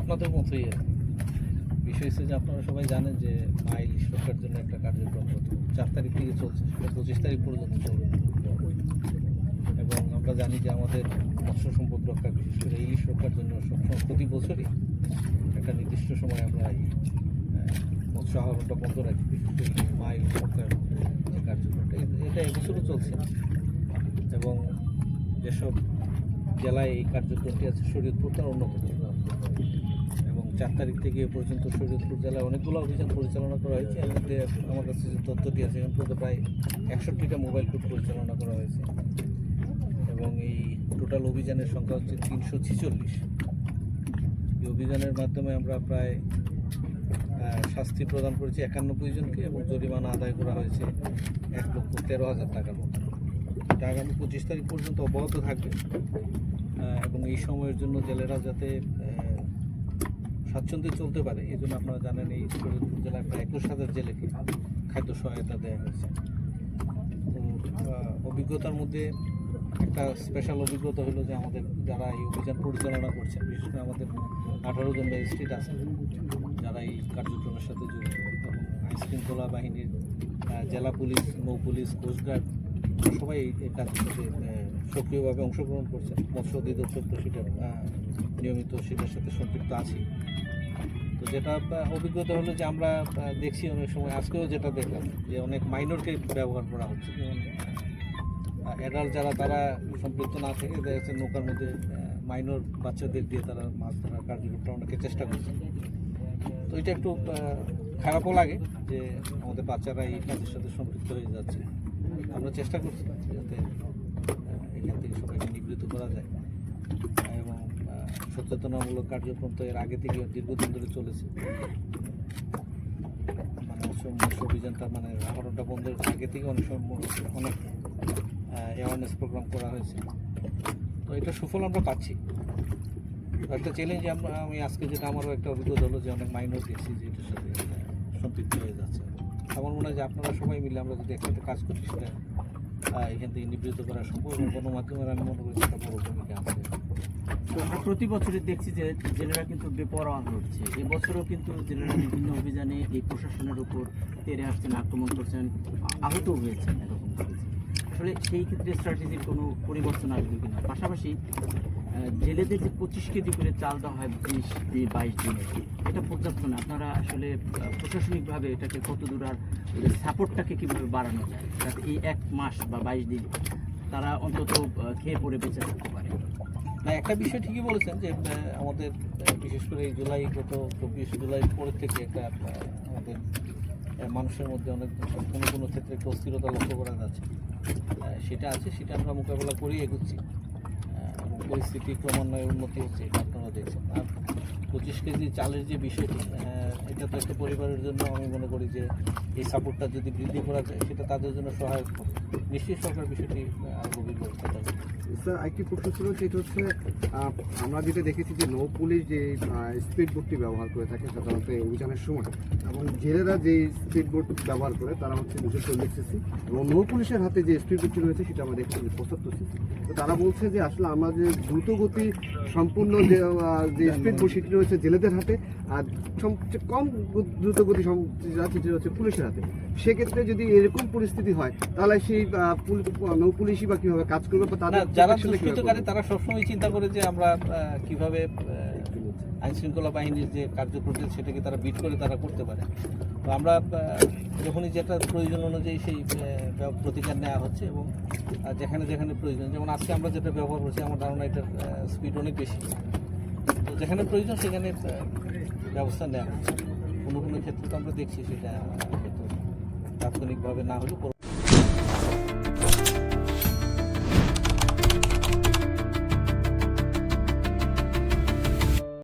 আপনাদের মতোই বিষয় হচ্ছে যে আপনারা সবাই জানেন যে মাইল সুরক্ষার জন্য একটা কার্যক্রম চার তারিখ থেকে চলছে পঁচিশ তারিখ পর্যন্ত এবং আমরা জানি যে আমাদের মৎস্য সম্পদ রক্ষা, বিশেষ করে ইলিশ রক্ষার জন্য সবসময় প্রতি বছরই একটা নির্দিষ্ট সময় আমরা আহরণটা বন্ধ রাখি মাইল রক্ষার যে কার্যক্রমটা এটা এবছরও চলছে। এবং যেসব জেলায় এই কার্যক্রমটি আছে, শরীয়তপুর তার অন্যতম। এবং চার তারিখ থেকে এ পর্যন্ত শরীয়তপুর জেলায় অনেকগুলো অভিযান পরিচালনা করা হয়েছে। এর মধ্যে আমার কাছে যে তথ্যটি আছে এখন পর্যন্ত প্রায় একষট্টিটা মোবাইল কোর্ট পরিচালনা করা হয়েছে। এবং এই টোটাল অভিযানের সংখ্যা হচ্ছে তিনশো ছিচল্লিশ। এই অভিযানের মাধ্যমে আমরা প্রায় শাস্তি প্রদান করেছে একানব্বই জনকে এবং জরিমানা আদায় করা হয়েছে এক লক্ষ তেরো হাজার টাকার মতো। এটা আগামী পঁচিশ তারিখ পর্যন্ত অব্যাহত থাকবে। এবং এই সময়ের জন্য জেলেরা যাতে স্বাচ্ছন্দ্যে চলতে পারে, এই জন্য আপনারা জানেন এই শরীরপুর জেলায় প্রায় একুশ হাজার জেলেকে খাদ্য সহায়তা দেওয়া হয়েছে। তো অভিজ্ঞতার মধ্যে একটা স্পেশাল অভিজ্ঞতা হলো যে আমাদের যারা এই অভিযান পরিচালনা করছেন, বিশেষ করে আমাদের আঠারো জন ম্যাজিস্ট্রেট আছেন যারা এই কার্যক্রমের সাথে যুক্ত। এবং আইনশৃঙ্খলা বাহিনীর জেলা পুলিশ, নৌ পুলিশ কোস্টগার্ড সবাই এই সাথে সক্রিয়ভাবে অংশগ্রহণ করছেন মৎস্য অধিদপ্তর তো সেটা নিয়মিত সেটার সাথে সম্পৃক্ত আছি। তো যেটা অভিজ্ঞতা হলো যে আমরা দেখছি অনেক সময়, আজকেও যেটা দেখলাম, যে অনেক মাইনরকে ব্যবহার করা হচ্ছে। যেমন অ্যাডাল্ট যারা, তারা সম্পৃক্ত না থেকে দেখা যাচ্ছে নৌকার মধ্যে মাইনর বাচ্চাদের দিয়ে তারা মাছ ধরার কার্যক্রমটা অনেকে চেষ্টা করছে। তো এটা একটু খারাপও লাগে যে আমাদের বাচ্চারা এই কাজের সাথে সম্পৃক্ত হয়ে যাচ্ছে। আমরা চেষ্টা করছি যাতে এখান থেকে সবাইকে নিবৃত্ত করা যায়। এবং সচেতনামূলক কার্যক্রম তো এর আগে থেকে দীর্ঘদিন ধরে চলেছে। মানে মৎস্য অভিযানটা মানে আহরণটা বন্ধের আগে থেকে অনেক সময় অনেক অ্যাওয়ারনেস প্রোগ্রাম করা হয়েছে। তো এটা সুফল আমরা পাচ্ছি। একটা চ্যালেঞ্জ আমি আজকে যেটা আমারও একটা অভিজ্ঞতা হলো যে অনেক মাইনর যে এটার সাথে সম্পৃক্ত হয়ে যাচ্ছে। আমার মনে হয় যে আপনারা সবাই মিলে আমরা যদি একসাথে কাজ করি, সেটা এখান থেকে নিবৃত্ত করা সম্ভব এবং গণমাধ্যমের আমি মনে করি সেটা বড় ভূমিকা আছে। প্রতি বছরই দেখছি যে জেলেরা কিন্তু বেপরোয়া হচ্ছে এবছরও কিন্তু জেলেরা বিভিন্ন অভিযানে এই প্রশাসনের উপর তেরে আসছেন, আক্রমণ করছেন, আহত হয়েছেন, এরকম আসলে সেই ক্ষেত্রে স্ট্র্যাটেজির কোনো পরিবর্তন আসবে কিনা? পাশাপাশি জেলেদের যে পঁচিশ কেজি করে চাল দেওয়া হয় বিশ দিন, বাইশ দিনে এটা পর্যাপ্ত না। আপনারা আসলে প্রশাসনিকভাবে এটাকে কত দূর আর সাপোর্টটাকে কীভাবে বাড়ানো যায়, যাতে এই এক মাস বা বাইশ দিন তারা অন্তত খেয়ে পড়ে বেঁচে থাকতে পারে? না, একটা বিষয় ঠিকই বলেছেন যে আমাদের বিশেষ করে এই জুলাই, গত চব্বিশ জুলাই পরের থেকে একটা আমাদের মানুষের মধ্যে অনেক কোনো কোনো ক্ষেত্রে একটা অস্থিরতা লক্ষ্য করা যাচ্ছে। সেটা আছে, সেটা আমরা মোকাবেলা করেই এগোচ্ছি। পরিস্থিতি ক্রমান্বয়ে উন্নতি হচ্ছে আপনারা দেখছেন। আর পঁচিশ কেজি চালের যে বিষয়টি এটা তো একটা পরিবারের জন্য আমি মনে করি যে এই সাপোর্টটা যদি বৃদ্ধি করা যায়, সেটা তাদের জন্য সহায়ক হবে। নিশ্চয়ই সরকার বিষয়টি আর গভীর ব্যবস্থা স্যার আরেকটি প্রশ্ন ছিল যেটা হচ্ছে আমরা যেটা দেখেছি যে নৌ পুলিশ যে স্পিড বোটটি ব্যবহার করে থাকে সাধারণত অভিযানের সময়, এবং জেলেরা যে স্পিড বোট ব্যবহার করে, তারা হচ্ছে দুশো চল্লিশ সিসি এবং নৌ পুলিশের হাতে যে স্পিড বোটটি রয়েছে, সেটা আমরা দেখছি পঁচাত্তর সিসি তো তারা বলছে যে, আসলে আমরা যে দ্রুতগতি সম্পূর্ণ যে স্পিড সেটি রয়েছে জেলেদের হাতে আর সবচেয়ে কম গতি- দ্রুতগতি যেটা হচ্ছে পুলিশের হাতে। সেক্ষেত্রে যদি এরকম পরিস্থিতি হয় তাহলে সেই নৌ পুলিশই বা কীভাবে কাজ করবে বা তাদের যারা দুষ্কৃতকারী তারা সবসময় চিন্তা করে যে আমরা কীভাবে আইন শৃঙ্খলা বাহিনীর যে কার্যক্রম সেটাকে তারা বিট করে তারা করতে পারে। তো আমরা যখনই যেটা প্রয়োজন অনুযায়ী সেই প্রতিকার নেওয়া হচ্ছে এবং যেখানে যেখানে প্রয়োজন। যেমন আজকে আমরা যেটা ব্যবহার করছি আমার ধারণা এটার স্পিড অনেক বেশি। যেখানে প্রয়োজন সেখানে ব্যবস্থা নেওয়া কোনো কোনো ক্ষেত্রে তো আমরা দেখছি সেটা তাৎক্ষণিকভাবে না হলে পরবর্তী